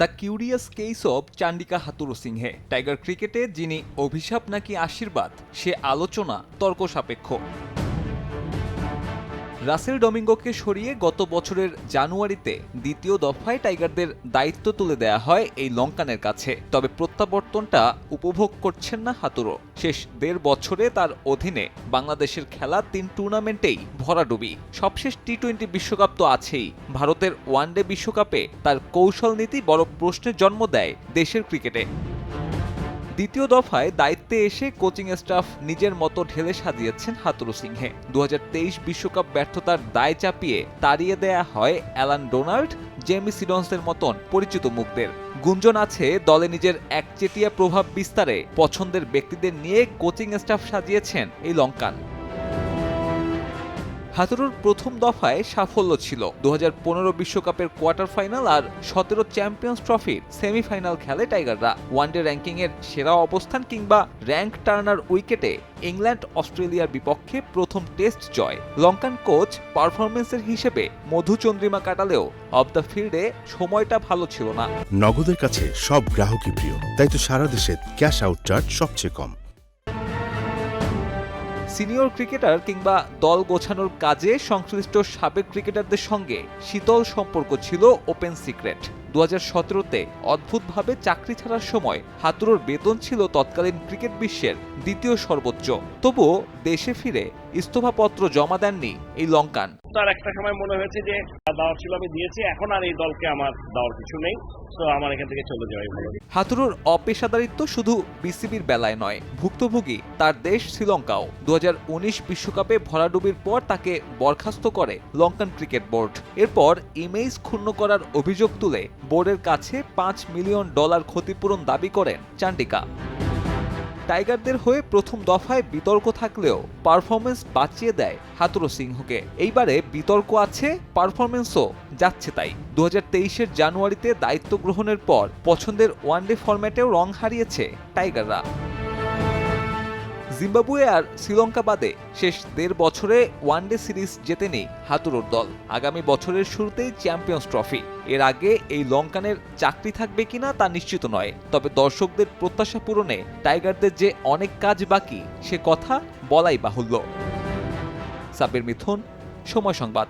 The curious case of Chandika Hathurusinghe tiger ক্রিকেটে যিনি অভিশাপ নাকি আশীর্বাদ, সে আলোচনা তর্ক সাপেক্ষ রাসেল ডমিঙ্গোকে সরিয়ে গত বছরের জানুয়ারিতে দ্বিতীয় দফায় টাইগারদের দায়িত্ব তুলে দেয়া হয় এই লঙ্কানের কাছে। তবে প্রত্যাবর্তনটা উপভোগ করছেন না হাতুরো শেষ দেড় বছরে তার অধীনে বাংলাদেশের খেলা তিন টুর্নামেন্টেই ভরাডুবি। সবশেষ টি টোয়েন্টি বিশ্বকাপ তো আছেই। ভারতের ওয়ানডে বিশ্বকাপে তার কৌশল নীতি বড় প্রশ্নের জন্ম দেয় দেশের ক্রিকেটে। দ্বিতীয় দফায় দায়িত্বে এসে কোচিং স্টাফ নিজের মতো ঢেলে সাজিয়েছেন হাতুরু সিংহে। দু বিশ্বকাপ ব্যর্থতার দায় চাপিয়ে তাড়িয়ে দেয়া হয় অ্যালান ডোনাল্ড, জেমি সিডনসের মতন পরিচিত মুখদের। গুঞ্জন আছে দলে নিজের একচেটিয়া প্রভাব বিস্তারে, পছন্দের ব্যক্তিদের নিয়ে কোচিং স্টাফ সাজিয়েছেন এই লঙ্কান। হাতুরুর প্রথম দফায় সাফল্য ছিল। দু বিশ্বকাপের কোয়ার্টার ফাইনাল আর সতেরো চ্যাম্পিয়ন্স ট্রফির সেমিফাইনাল খেলে টাইগাররা। ওয়ানডে র্যাঙ্কিংয়ের সেরা অবস্থান কিংবা র্যাঙ্ক টার্নার উইকেটে ইংল্যান্ড অস্ট্রেলিয়ার বিপক্ষে প্রথম টেস্ট জয়। লঙ্কান কোচ পারফরমেন্সের হিসেবে মধুচন্দ্রিমা কাটালেও অব দ্য ফিল্ডে সময়টা ভালো ছিল না। নগদের কাছে সব গ্রাহকই প্রিয়, তাই তো সারা দেশে ক্যাশ আউট চার্জ সবচেয়ে কম। সিনিয়র ক্রিকেটার কিংবা দল গোছানোর কাজে সংশ্লিষ্ট সাবেক ক্রিকেটারদের সঙ্গে শীতল সম্পর্ক ছিল ওপেন সিক্রেট। দু হাজার সতেরোতে অদ্ভুতভাবে চাকরি ছাড়ার সময় হাতুরোর বেতন ছিল তৎকালীন ক্রিকেট বিশ্বের দ্বিতীয় সর্বোচ্চ। তবুও দেশে ফিরে ইস্তফাপত্র জমা দেননি এই লঙ্কান। তার একটা সময় মনে হয়েছে যে দাওয়ার ছিল, আমি দিয়েছি, এখন আর এই দলকে আমার দেওয়ার কিছু নেই। তো আমার এখান থেকে চলে যাওয়াই ভালো। হাতুরুর অপেশাদারিত্ব শুধু বিসিবির বেলায় নয়, ভুক্তভোগী তার দেশ শ্রীলঙ্কাও। দু বিশ্বকাপে ভরাডুবির পর তাকে বরখাস্ত করে লঙ্কান ক্রিকেট বোর্ড। এরপর ইমেজ ক্ষুণ্ণ করার অভিযোগ তুলে বোর্ডের কাছে পাঁচ মিলিয়ন ডলার ক্ষতিপূরণ দাবি করেন চান্ডিকা। টাইগারদের হয়ে প্রথম দফায় বিতর্ক থাকলেও পারফরমেন্স বাঁচিয়ে দেয় হাতুরো সিংহকে। এইবারে বিতর্ক আছে পারফরমেন্সও যাচ্ছে তাই। দু হাজার জানুয়ারিতে দায়িত্ব গ্রহণের পর পছন্দের ওয়ানডে ফরম্যাটেও রং হারিয়েছে টাইগাররা। জিম্বাবুয়ে আর শ্রীলঙ্কা বাদে শেষ দেড় বছরে ওয়ানডে সিরিজ জেতেনি হাতুরোর দল। আগামী বছরের শুরুতেই চ্যাম্পিয়ন্স ট্রফি। এর আগে এই লঙ্কানের চাকরি থাকবে কিনা তা নিশ্চিত নয়। তবে দর্শকদের প্রত্যাশা পূরণে টাইগারদের যে অনেক কাজ বাকি, সে কথা বলাই বাহুল্য। সাব্বির মিথুন, সময় সংবাদ।